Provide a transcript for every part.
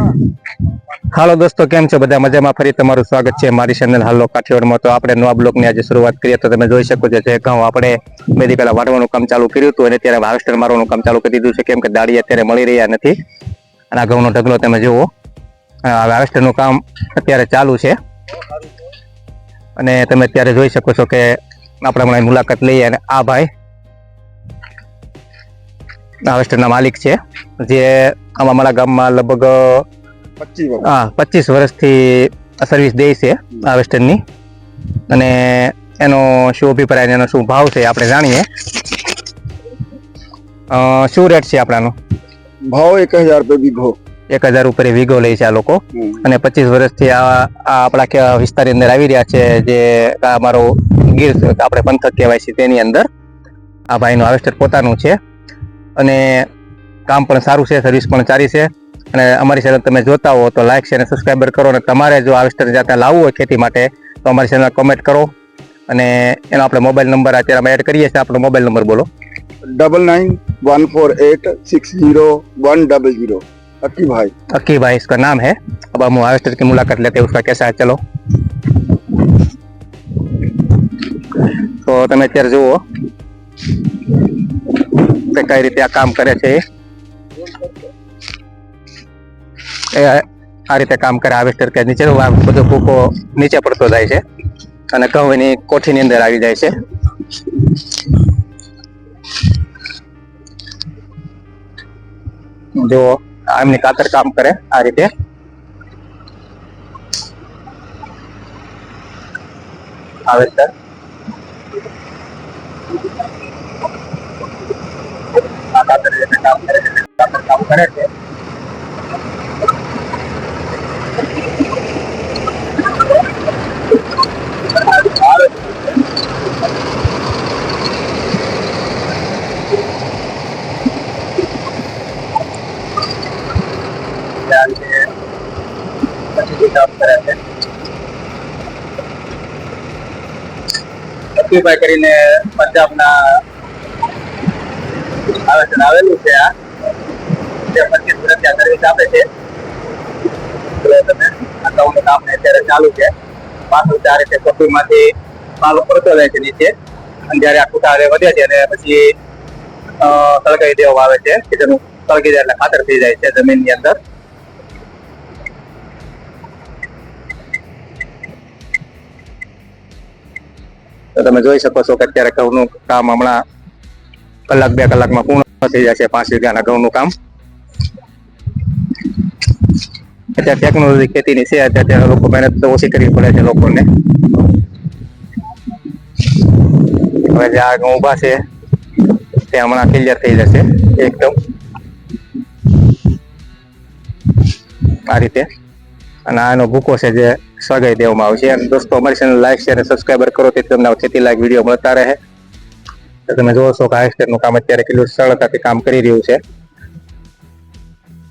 હાલો દોસ્તો, કેમ છો? બધા મજામાં? ફરી તમારું સ્વાગત છે મારી ચેનલ હાલો કાઠિયાવાડમાં. તો આપણે નવા બ્લોકની આજે શરૂઆત કરીએ તો તમે જોઈ શકો છો જે ઘઉં આપણે બે દી પહેલા વાટવાનું કામ ચાલુ કર્યું હતું અને ત્યારે હાર્વેસ્ટર મારવાનું કામ ચાલુ કરી દીધું છે. કેમ કે દાડી અત્યારે મળી રહ્યા નથી. અને આ ઘઉંનો ઢગલો તમે જુઓ. હાર્વેસ્ટરનું કામ અત્યારે ચાલુ છે. અને તમે અત્યારે જોઈ શકો છો કે આપણે હમણાં મુલાકાત લઈએ અને આ ભાઈ હાર્વેસ્ટરના માલિક છે જે આમાં અમારા ગામમાં લગભગ હા પચીસ વર્ષથી સર્વિસ દે છે હાર્વેસ્ટરની. અને એનો શું અભિપ્રાય એનો શું ભાવ છે આપણે જાણીએ. શું રેટ છે આપણાનો? ભાવ એક હજાર રૂપિયા વીઘો. એક હજાર ઉપર એ વીઘો લે છે આ લોકો. અને પચીસ વર્ષથી આ આપણા વિસ્તારની અંદર આવી રહ્યા છે જે અમારો ગીર આપણે પંથક કહેવાય છે તેની અંદર. આ ભાઈનું હાર્વેસ્ટર પોતાનું છે. અને કામ પણ સારું છે સર્વિસ પણ સારી છે અને અમારી ચેનલ તમે જોતા હો તો લાઈક છે અને સબસ્ક્રાઈબર કરો અને તમારે જો હાર્વેસ્ટર જાતે લાવવું હોય ખેતી માટે તો અમારી ચેનલ કોમેન્ટ કરો અને એનો આપણે મોબાઈલ નંબર અત્યારે અમે એડ કરીએ છીએ આપણો મોબાઈલ નંબર બોલો double nine one four eight six zero one double zero Akki भाई अक्की भाई इसका नाम है अब हम हार्वेस्टर की मुलाकात लेते हैं उसका कैसा है चलो તો તમે અત્યારે જુઓ કે કઈ રીતે આ કામ કરે છે એ. આ રીતે કામ કરે હાર્વેસ્ટર કે નીચે બધો ભૂકો નીચે પડતો જાય છે અને ઘઉં એની કોઠીની અંદર આવી જાય છે. જો એમની કાતર કામ કરે આ રીતે. આવે સર કરે છે કરીને પંજાબના આવેદન આવેલું છે આ. જે પચીસ ત્યાં સર્વિસ આપે છે. તમે કામ અત્યારે ચાલુ છે. પાછું ચારે છે કોફીમાંથી માલ પડતો રહે છે નીચે. અને જ્યારે આખું તારે વધે છે અને પછી સળગાવી દેવામાં આવે છે, કે જેનું સળગી જાય એટલે ખાતર થઈ જાય છે જમીનની અંદર. તો તમે જોઈ શકો છો કે અત્યારે ઘઉંનું કામ હમણાં કલાક, બે કલાકમાં પૂર્ણ થઈ જશે પાંચ વીઘાના ઘઉંનું કામ. અત્યારે ટેકનોલોજી ખેતીની છે, અત્યારે લોકો મહેનત તો ઓછી કરવી પડે છે લોકોને. હવે જે આ ઘઉં ઊભા છે, તે હમણાં ક્લિયર થઈ જશે, એકદમ. આ રીતે. અને આનો ભૂકો છે જે સગાઈ દેવામાં આવશે. અને દોસ્તો, અમારી ચેનલ લાઈક શેર અને સબસ્ક્રાઈબર કરો, તેથી તમને ખેતી લાયક વીડિયો મળતા રહે. તમે જોવો છો કે હાઈસ્ટેટનું કામ અત્યારે કેટલું સરળતાથી કામ કરી રહ્યું છે.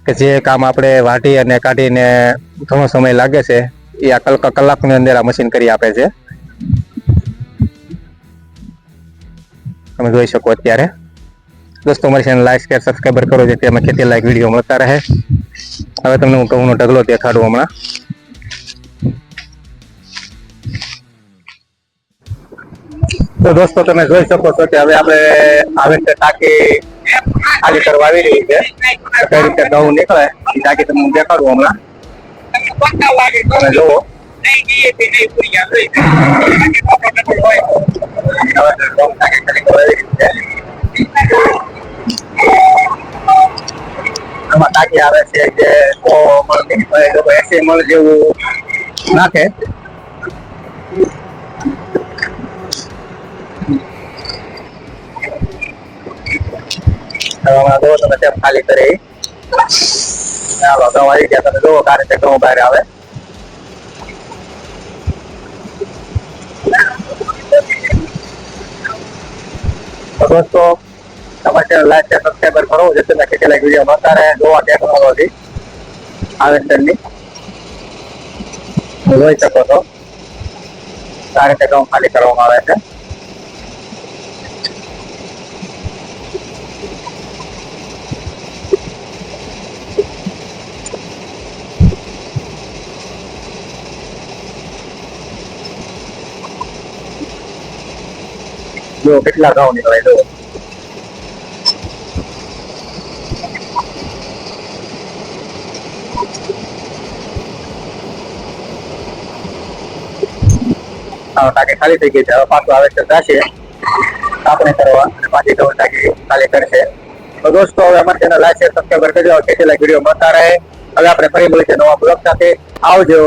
કે જે કામ આપણે વાટી અને કાઢીને ઘણો સમય લાગે છે, એ આ કલાક, કલાકની અંદર આ મશીન કરી આપે છે. તમે જોઈ શકો અત્યારે. દોસ્તો, અમારી ચેનલ લાઈક શેર સબસ્ક્રાઈબર કરો, જેથી અમે ખેતી લાયક વીડિયો મળતા રહે. હવે તમને હું ઘઉંનો ઢગલો દેખાડું હમણાં. તો દોસ્તો, તમે જોઈ શકો છો કે હવે આપણે આવી રીતે ટાંકી ખાલી કરવા આવી રહી છે. કઈ રીતે ઘઉં નીકળે, એ ટાંકી તમને હું દેખાડું હમણાં. તમે આવી છે લોકો એસી મળ જેવું નાખે. હવે આવ્યો તમે ટેપ ખાલી કરી ચાલો તમારી ગયા તમે. જોવો કે આ રીતે ઘઉં બહાર આવે. દોસ્તો, તમારે ચેનલ લાઈક શેર સબસ્ક્રાઈબર કરો, જેથી તમે કેટલાક વીડિયો મળતા રહે. જોવા ટેકનોલોજી હાર્વેસ્ટરની જોઈ શકો છો. કાર્યક્રમ ખાલી કરવામાં આવે છે. જો કેટલા ટાંકી ખાલી થઈ ગઈ છે. હવે પાછું આવે છે થશે આપણે કરવા અને પાછી ઘઉં ટાંકી ખાલી કરશે. તો દોસ્તો, હવે અમારી ચેનલ લાઈક શેર સબસ્ક્રાઈબ કરજો. લાઈક વીડિયો મળતા રહે. હવે આપણે ફરી મળીશું નવા બ્લોગ સાથે. આવજો.